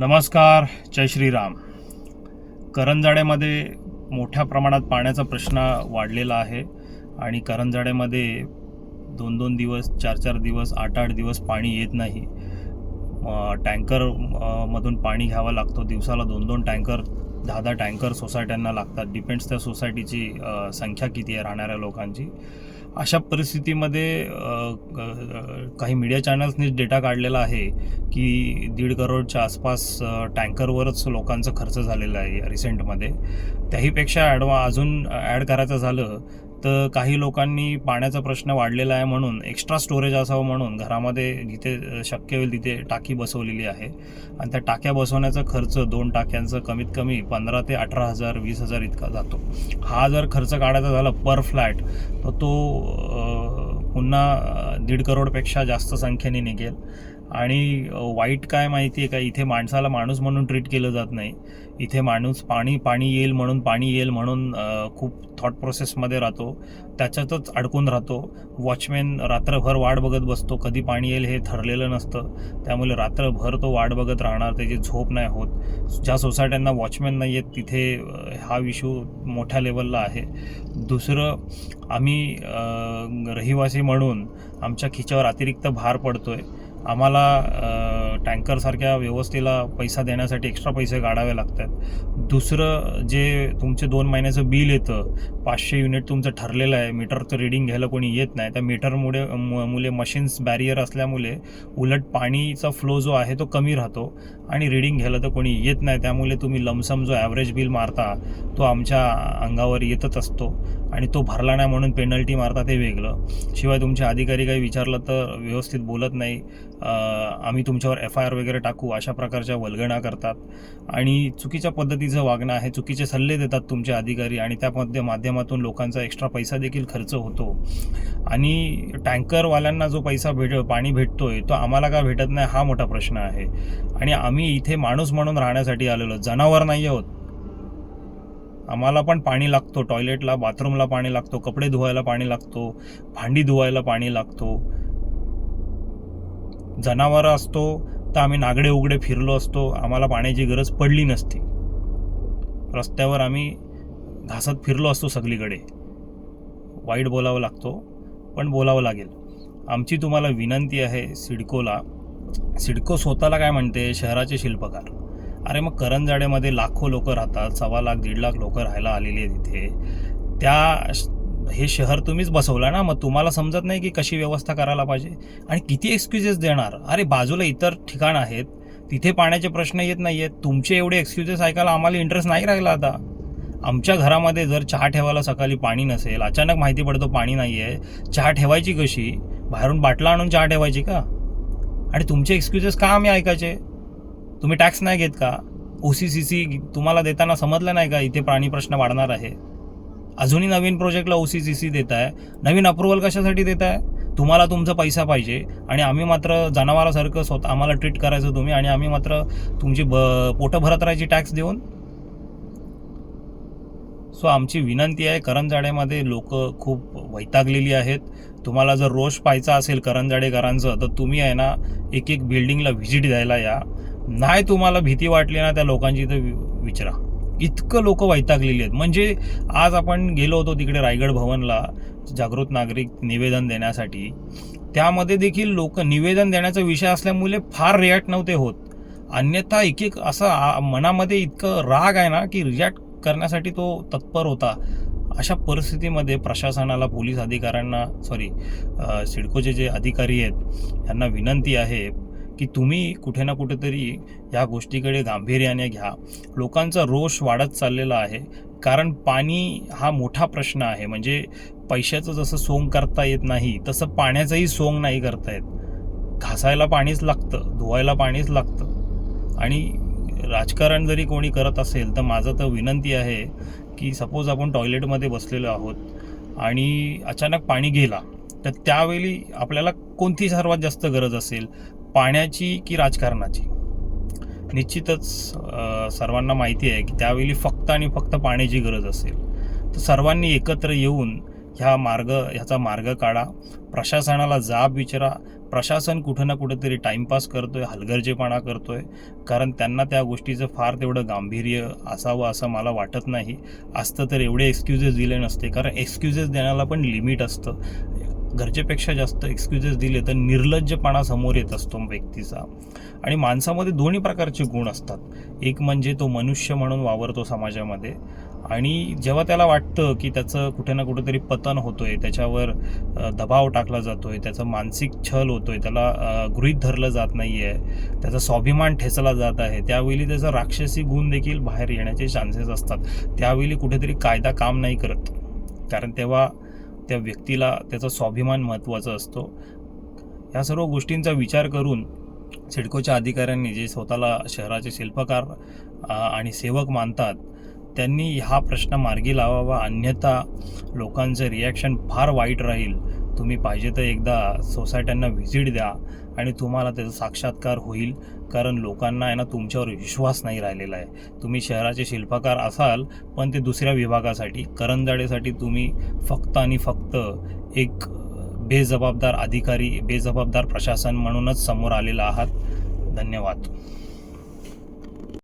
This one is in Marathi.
नमस्कार जय श्रीराम. करंजाड्यामध्ये मोठ्या प्रमाणात पाण्याचा प्रश्न वाढलेला आहे आणि करंजाड्यामध्ये दोन दोन दिवस चार चार दिवस आठ आठ दिवस पाणी येत नाही. टँकर मधून पाणी घ्यावं लागतो. दिवसाला दोन दोन टँकर दहा दहा टँकर सोसायट्यांना लागतात. डिपेंड्स त्या सोसायटीची संख्या किती आहे राहणाऱ्या लोकांची. अशा परिस्थितीमध्ये काही मीडिया चॅनल्सनी डेटा काढलेला आहे की दीड करोडच्या आसपास टँकरवरच लोकांचा खर्च झालेला आहे रिसेंटमध्ये त्याहीपेक्षा ॲडवा अजून ॲड करायचं झालं तर काही लोकांनी पाण्याचा प्रश्न वाढलेला आहे म्हणून एक्स्ट्रा स्टोरेज असावं म्हणून घरामध्ये जिथे शक्य होईल तिथे टाकी बसवलेली आहे. आणि त्या टाक्या बसवण्याचा खर्च दोन टाक्यांचं कमीत कमी पंधरा ते अठरा हजार वीस हजार इतका जातो. हा जर खर्च काढायचा झाला पर फ्लॅट तर तो पुन्हा दीड करोडपेक्षा जास्त संख्येने निघेल. आणि वाईट काय माहिती आहे का? इथे माणसाला माणूस म्हणून ट्रीट केलं जात नाही. इथे माणूस पाणी पाणी येईल म्हणून पाणी येईल म्हणून खूप थॉट प्रोसेसमध्ये राहतो. त्याच्यातच अडकून राहतो. वॉचमॅन रात्रभर वाट बघत बसतो. कधी पाणी येईल हे ठरलेलं नसतं. त्यामुळे रात्रभर तो वाट बघत राहणार त्याची झोप नाही होत. ज्या सोसायट्यांना वॉचमॅन नाही आहेत तिथे हा इश्यू मोठ्या लेवलला आहे. दुसरं आम्ही रहिवासी म्हणून आमच्या खिच्यावर अतिरिक्त भार पडतो आहे आम्हाला टँकरसारख्या व्यवस्थेला पैसा देण्यासाठी एक्स्ट्रा पैसे काढावे लागतात. दुसरं जे तुमचे दोन महिन्याचं बिल येतं पाचशे युनिट तुमचं ठरलेलं आहे मीटरचं रिडिंग घ्यायला कोणी येत नाही त्या मीटरमुळे मु- मुले मशीन्स बॅरियर असल्यामुळे उलट पाणीचा फ्लो जो आहे तो कमी राहतो आणि रिडिंग घ्यायला तर कोणी येत नाही. त्यामुळे तुम्ही लमसम जो ॲव्हरेज बिल मारता तो आमच्या अंगावर येतच असतो आणि तो भरला नाही म्हणून पेनल्टी मारता ते वेगळं. शिवाय तुमचे अधिकारी काही विचारलं तर व्यवस्थित बोलत नाही. आम्ही तुमच्यावर एफ आय आर वगैरे टाकू अशा प्रकारच्या वल्गणा करतात. आणि चुकीच्या पद्धतीचं वागणं आहे चुकीचे सल्ले देतात तुमचे अधिकारी आणि त्यामध्ये माध्यमातून लोकांचा एक्स्ट्रा पैसा देखील खर्च होतो. आणि टँकरवाल्यांना जो पैसा भेट पाणी भेटतोय तो आम्हाला का भेटत नाही हा मोठा प्रश्न आहे. आणि आम्ही इथे माणूस म्हणून राहण्यासाठी आलेलो जनावर नाही आहोत. आम्हाला पण पाणी लागतो टॉयलेटला बाथरूमला पाणी लागतो कपडे धुवायला पाणी लागतो भांडी धुवायला पाणी लागतो. जनावर असतो तर आम्ही नागडे उघडे फिरलो असतो आम्हाला पाण्याची गरज पडली नसती. रस्त्यावर आम्ही घासत फिरलो असतो सगळीकडे. वाईट बोलावं लागतो पण बोलावं लागेल. आमची तुम्हाला विनंती आहे सिडकोला. सिडको स्वतःला काय म्हणते? शहराचे शिल्पकार. अरे मग करंजाडेमध्ये लाखो लोक राहतात सव्वा लाख दीड लाख लोक राहायला आलेली आहेत तिथे त्या हे शहर तुम्हीच बसवलं ना मग तुम्हाला समजत नाही की कशी व्यवस्था करायला पाहिजे. आणि किती एक्सक्युजेस देणार? अरे बाजूला इतर ठिकाण आहेत तिथे पाण्याचे प्रश्न येत नाही आहेत तुमचे एवढे एक्सक्युजेस ऐकायला आम्हाला इंटरेस्ट नाही राहिला आता. आमच्या घरामध्ये जर चहा ठेवायला सकाळी पाणी नसेल अचानक माहिती पडतो पाणी नाही आहे चहा ठेवायची कशी? बाहेरून बाटला आणून चहा ठेवायची का? आणि तुमचे एक्सक्युजेस का आम्ही ऐकायचे? तुम्ही टॅक्स नाही घेत का? ओ सी सी सी तुम्हाला देताना समजलं नाही का इथे पाणी प्रश्न वाढणार आहे? अजूनही नवीन प्रोजेक्टला ओ सी सी सी देत आहे नवीन अप्रुव्हल कशासाठी देत आहे तुम्हाला तुमचा पैसा पाहिजे. आणि आम्ही मात्र जनावरासारखं स्वतः आम्हाला ट्रीट करायचं तुम्ही. आणि आम्ही मात्र तुमची ब पोटं भरत राहायची टॅक्स देऊन. सो आमची विनंती आहे करंजाड्यामध्ये लोक खूप वैतागलेली आहेत. तुम्हाला जर रोष पाहायचा असेल करंजाडेकरांचं तर तुम्ही आहे ना एक एक बिल्डिंगला व्हिजिट द्यायला या. नाही तुम्हाला भीती वाटली ना त्या लोकांची तर वि- विचारा. इतकं लोक वैतागलेली आहेत. म्हणजे आज आपण गेलो होतो तिकडे रायगड भवनला जागृत नागरिक निवेदन देण्यासाठी. त्यामध्ये देखील लोक निवेदन देण्याचा विषय असल्यामुळे फार रिॲक्ट नव्हते होत. अन्यथा एक एक असा आ- मनामध्ये इतकं राग आहे ना की रिॲक्ट करण्यासाठी तो तत्पर होता. अशा परिस्थितीमध्ये प्रशासनाला पोलीस अधिकाऱ्यांना सॉरी सिडकोचे जे अधिकारी आहेत यांना विनंती आहे की तुम्ही कुठे ना कुठेतरी ह्या गोष्टीकडे गांभीर्याने घ्या. लोकांचा रोष वाढत चाललेला आहे. कारण पाणी हा मोठा प्रश्न आहे. म्हणजे पैशाचं जसं सोंग करता येत नाही तसं पाण्याचंही सोंग नाही करता येत. घासायला पाणीच लागतं धुवायला पाणीच लागतं. आणि राजकारण जरी कोणी करत असेल तर माझं तर विनंती आहे की सपोज आपण टॉयलेटमध्ये बसलेलो आहोत आणि अचानक पाणी गेला तर त्यावेळी आपल्याला कोणती सर्वात जास्त गरज असेल. पाण्याची की राजकारणाची? निश्चितच सर्वांना माहिती आहे की त्यावेळी फक्त आणि फक्त पाण्याची गरज असेल. तर सर्वांनी एकत्र येऊन ह्या मार्ग ह्याचा मार्ग काढा. प्रशासनाला जाब विचारा. प्रशासन कुठं ना कुठंतरी टाईमपास करतोय हलगर्जेपणा करतोय. कारण त्यांना त्या गोष्टीचं फार तेवढं गांभीर्य असावं असं मला वाटत नाही. असतं तर एवढे एक्सक्युजेस दिले नसते. कारण एक्सक्युजेस देण्याला पण लिमिट असतं. गरजेपेक्षा जास्त एक्सक्युजेस दिले तर निर्लज्जपणा समोर येत असतो व्यक्तीचा. आणि माणसामध्ये दोन्ही प्रकारचे गुण असतात. एक म्हणजे तो मनुष्य म्हणून वावरतो समाजामध्ये. आणि जेव्हा त्याला वाटतं की त्याचं कुठे ना कुठेतरी पतन होतोय त्याच्यावर दबाव टाकला जातोय त्याचं मानसिक छल होतोय त्याला गृहीत धरलं जात नाही आहे त्याचा स्वाभिमान ठेचला जात आहे त्यावेळी त्याचा राक्षसी गुण देखील बाहेर येण्याचे चान्सेस असतात. त्यावेळी कुठेतरी कायदा काम नाही करत. कारण तेव्हा त्या व्यक्तीला त्याचा स्वाभिमान महत्त्वाचा असतो. या सर्व गोष्टींचा विचार करून सिडकोच्या अधिकाऱ्यांनी जे स्वतःला शहराचे शिल्पकार आणि सेवक मानतात त्यांनी हा प्रश्न मार्गी लावावा. अन्यथा लोकांचं रिॲक्शन फार वाईट राहील. तुम्ही पाहिजे तर एकदा सोसायट्यांना व्हिजिट द्या आणि तुम्हाला त्याचा साक्षात्कार होईल. कारण लोकांना आहे ना तुमच्यावर विश्वास नाही राहिलेला आहे. तुम्ही शहराचे शिल्पकार असाल पण ते दुसऱ्या विभागासाठी करंजाडेसाठी तुम्ही फक्त आणि फक्त एक बेजबाबदार अधिकारी बेजबाबदार प्रशासन म्हणूनच समोर आलेला आहात. धन्यवाद.